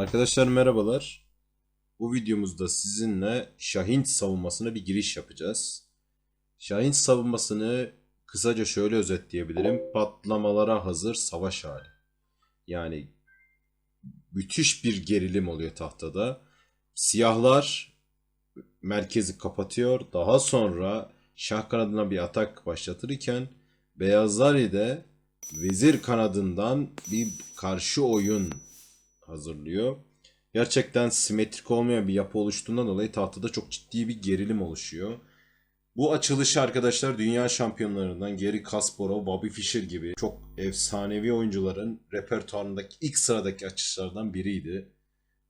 Arkadaşlar merhabalar. Bu videomuzda sizinle Şahin savunmasına bir giriş yapacağız. Şahin savunmasını kısaca şöyle özetleyebilirim. Patlamalara hazır savaş hali. Yani müthiş bir gerilim oluyor tahtada. Siyahlar merkezi kapatıyor. Daha sonra şah kanadına bir atak başlatırken beyazlar ile vezir kanadından bir karşı oyun hazırlıyor. Gerçekten simetrik olmayan bir yapı oluştuğundan dolayı tahtada çok ciddi bir gerilim oluşuyor. Bu açılışı arkadaşlar dünya şampiyonlarından Gary Kasparov, Bobby Fischer gibi çok efsanevi oyuncuların repertuarındaki ilk sıradaki açışlardan biriydi.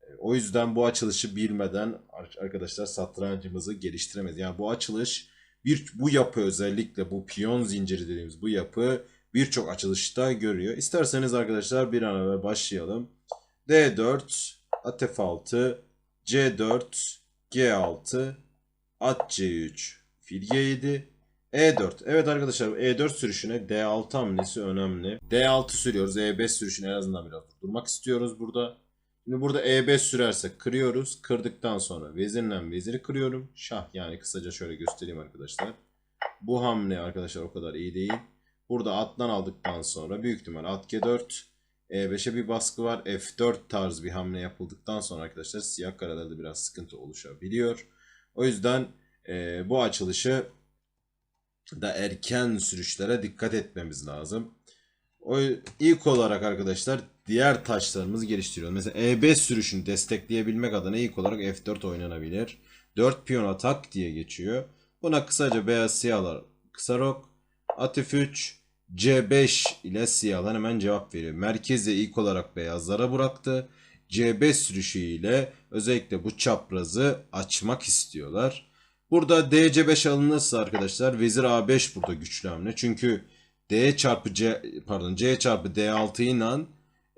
E, O yüzden bu açılışı bilmeden ar- arkadaşlar satrancımızı geliştiremeyiz. Yani bu açılış bir bu yapı özellikle bu piyon zinciri dediğimiz bu yapı birçok açılışta görüyor. İsterseniz arkadaşlar bir an evvel başlayalım. D4, at F6, C4, G6, at C3, fil G7, E4. Evet arkadaşlar E4 sürüşüne D6 hamlesi önemli. D6 sürüyoruz. E5 sürüşünü en azından biraz durmak istiyoruz burada. Şimdi burada E5 sürersek kırıyoruz. Kırdıktan sonra vezirle veziri kırıyorum. Şah yani kısaca şöyle göstereyim arkadaşlar. Bu hamle arkadaşlar o kadar iyi değil. Burada atlan aldıktan sonra büyük ihtimal at G4, E5'e bir baskı var. F4 tarz bir hamle yapıldıktan sonra arkadaşlar siyah karelerde biraz sıkıntı oluşabiliyor. O yüzden e, bu açılışı da erken sürüşlere dikkat etmemiz lazım. O ilk olarak arkadaşlar diğer taşlarımızı geliştiriyoruz. Mesela E5 sürüşünü destekleyebilmek adına ilk olarak F4 oynanabilir. 4 piyon atak diye geçiyor. Buna kısaca beyaz siyahlar kısa rok, at F3, C5 ile siyahlar hemen cevap veriyor. Merkeze ilk olarak beyazlara bıraktı. C5 sürüşü ile özellikle bu çaprazı açmak istiyorlar. Burada DC5 alınırsa arkadaşlar vezir A5 burada güçlü hamle. Çünkü D çarpı C pardon C çarpı D6 ile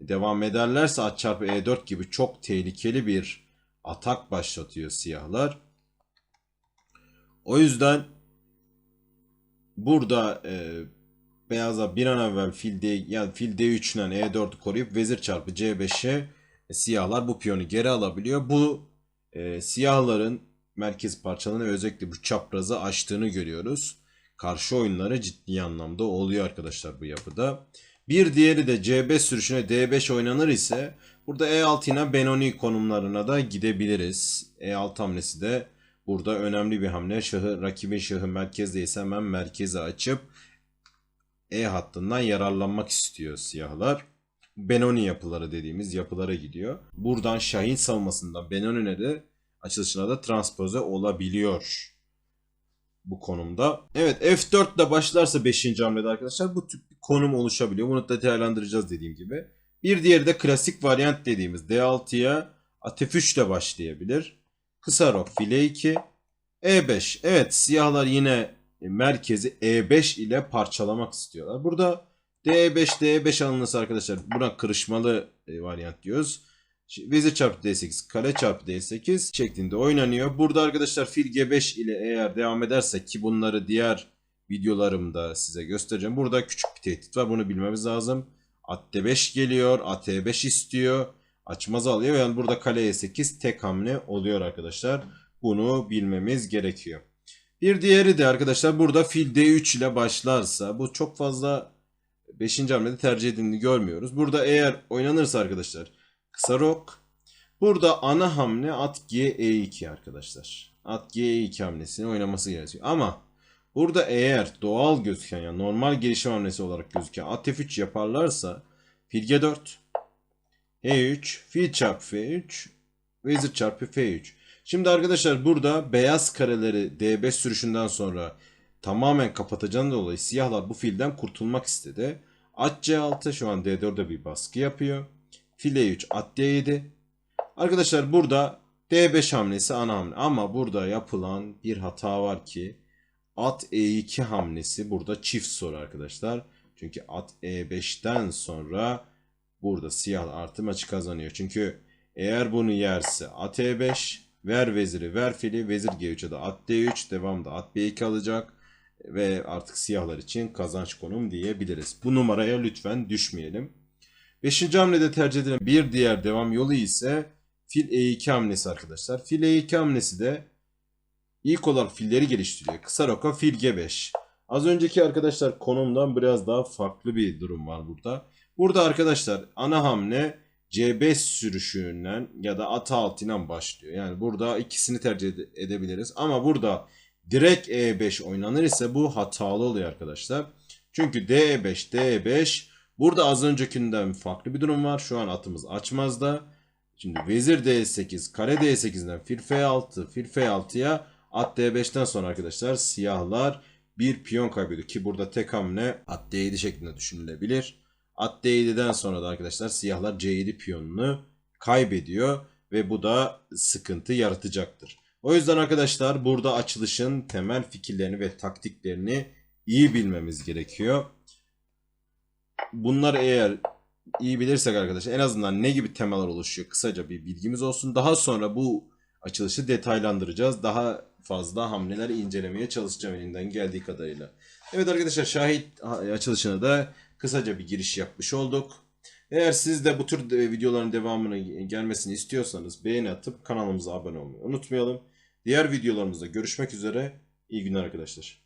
devam ederlerse at çarpı E4 gibi çok tehlikeli bir atak başlatıyor siyahlar. O yüzden burada e, beyaza bir an evvel fil D yani fil D3 ile E4'ü koruyup vezir çarpı C5'e siyahlar bu piyonu geri alabiliyor. Bu e, siyahların merkez parçalarını özellikle bu çaprazı açtığını görüyoruz. Karşı oyunları ciddi anlamda oluyor arkadaşlar bu yapıda. Bir diğeri de C5 sürüşüne D5 oynanır ise burada E6 ile Benoni konumlarına da gidebiliriz. E6 hamlesi de burada önemli bir hamle. Şahı, rakibin şahı merkezdeyse hemen merkeze açıp E hattından yararlanmak istiyor siyahlar. Benoni yapıları dediğimiz yapılara gidiyor. Buradan Şahin savunmasından Benoni'ne de açılışına da transpoze olabiliyor bu konumda. Evet F4 ile başlarsa 5. hamlede arkadaşlar bu tip bir konum oluşabiliyor. Bunu değerlendireceğiz dediğim gibi. Bir diğeri de klasik varyant dediğimiz D6'ya at F3 ile başlayabilir. Kısa rok file 2. E5. Evet siyahlar yine merkezi E5 ile parçalamak istiyorlar. Burada D5 D5 alınırsa arkadaşlar buna kırışmalı e, varyant diyoruz. Vezir çarpı D8, kale çarpı D8 şeklinde oynanıyor. Burada arkadaşlar fil G5 ile eğer devam edersek ki bunları diğer videolarımda size göstereceğim. Burada küçük bir tehdit var. Bunu bilmemiz lazım. At D5 geliyor. At E5 istiyor. Açmaz alıyor. Yani burada kale E8 tek hamle oluyor arkadaşlar. Bunu bilmemiz gerekiyor. Bir diğeri de arkadaşlar burada fil D3 ile başlarsa bu çok fazla 5. hamlede tercih edildiğini görmüyoruz. Burada eğer oynanırsa arkadaşlar Kısa rok. Burada ana hamle at G E2 arkadaşlar. At G E2 hamlesini oynaması gerekiyor. Ama burada eğer doğal gözüken yani normal gelişim hamlesi olarak gözüken at F3 yaparlarsa fil G4 E3 fil çarpı F3 vezir çarpı F3. Şimdi arkadaşlar burada beyaz kareleri D5 sürüşünden sonra tamamen kapatacağından dolayı siyahlar bu filden kurtulmak istedi. At C6 şu an D4'de bir baskı yapıyor. File 3 at D7. Arkadaşlar burada D5 hamlesi ana hamle. Ama burada yapılan bir hata var ki at E2 hamlesi burada çift soru arkadaşlar. Çünkü at E5'ten sonra burada siyah artı maçı kazanıyor. Çünkü eğer bunu yerse at E5 ver veziri ver fili vezir G3'e de at D3 devamda at B2 alacak ve artık siyahlar için kazanç konum diyebiliriz. Bu numaraya lütfen düşmeyelim. Beşinci hamlede tercih edilen bir diğer devam yolu ise fil E2 hamlesi arkadaşlar. Fil E2 hamlesi de ilk olarak filleri geliştiriyor. Kısa roka fil G5. Az önceki arkadaşlar konumdan biraz daha farklı bir durum var burada. Burada arkadaşlar ana hamle C5 sürüşünden ya da at altından başlıyor. Yani burada ikisini tercih ede- edebiliriz. Ama burada direkt E5 oynanır ise bu hatalı oluyor arkadaşlar. Çünkü D5, D5 burada az öncekinden farklı bir durum var. Şu an atımız açmazda. Şimdi vezir D8, kare D8'den fil F6, fil F6'ya at D5'ten sonra arkadaşlar siyahlar bir piyon kaybediyor. Ki burada tek hamle at D7 şeklinde düşünülebilir. At D7'den sonra da arkadaşlar siyahlar C7 piyonunu kaybediyor ve bu da sıkıntı yaratacaktır. O yüzden arkadaşlar burada açılışın temel fikirlerini ve taktiklerini iyi bilmemiz gerekiyor. Bunlar eğer iyi bilirsek arkadaşlar en azından ne gibi temalar oluşuyor kısaca bir bilgimiz olsun. Daha sonra bu açılışı detaylandıracağız. Daha fazla hamleler incelemeye çalışacağım elimden geldiği kadarıyla. Evet arkadaşlar şahit açılışına da kısaca bir giriş yapmış olduk. Eğer siz de bu tür de- videoların devamını gelmesini istiyorsanız beğeni atıp kanalımıza abone olmayı unutmayalım. Diğer videolarımızda görüşmek üzere. İyi günler arkadaşlar.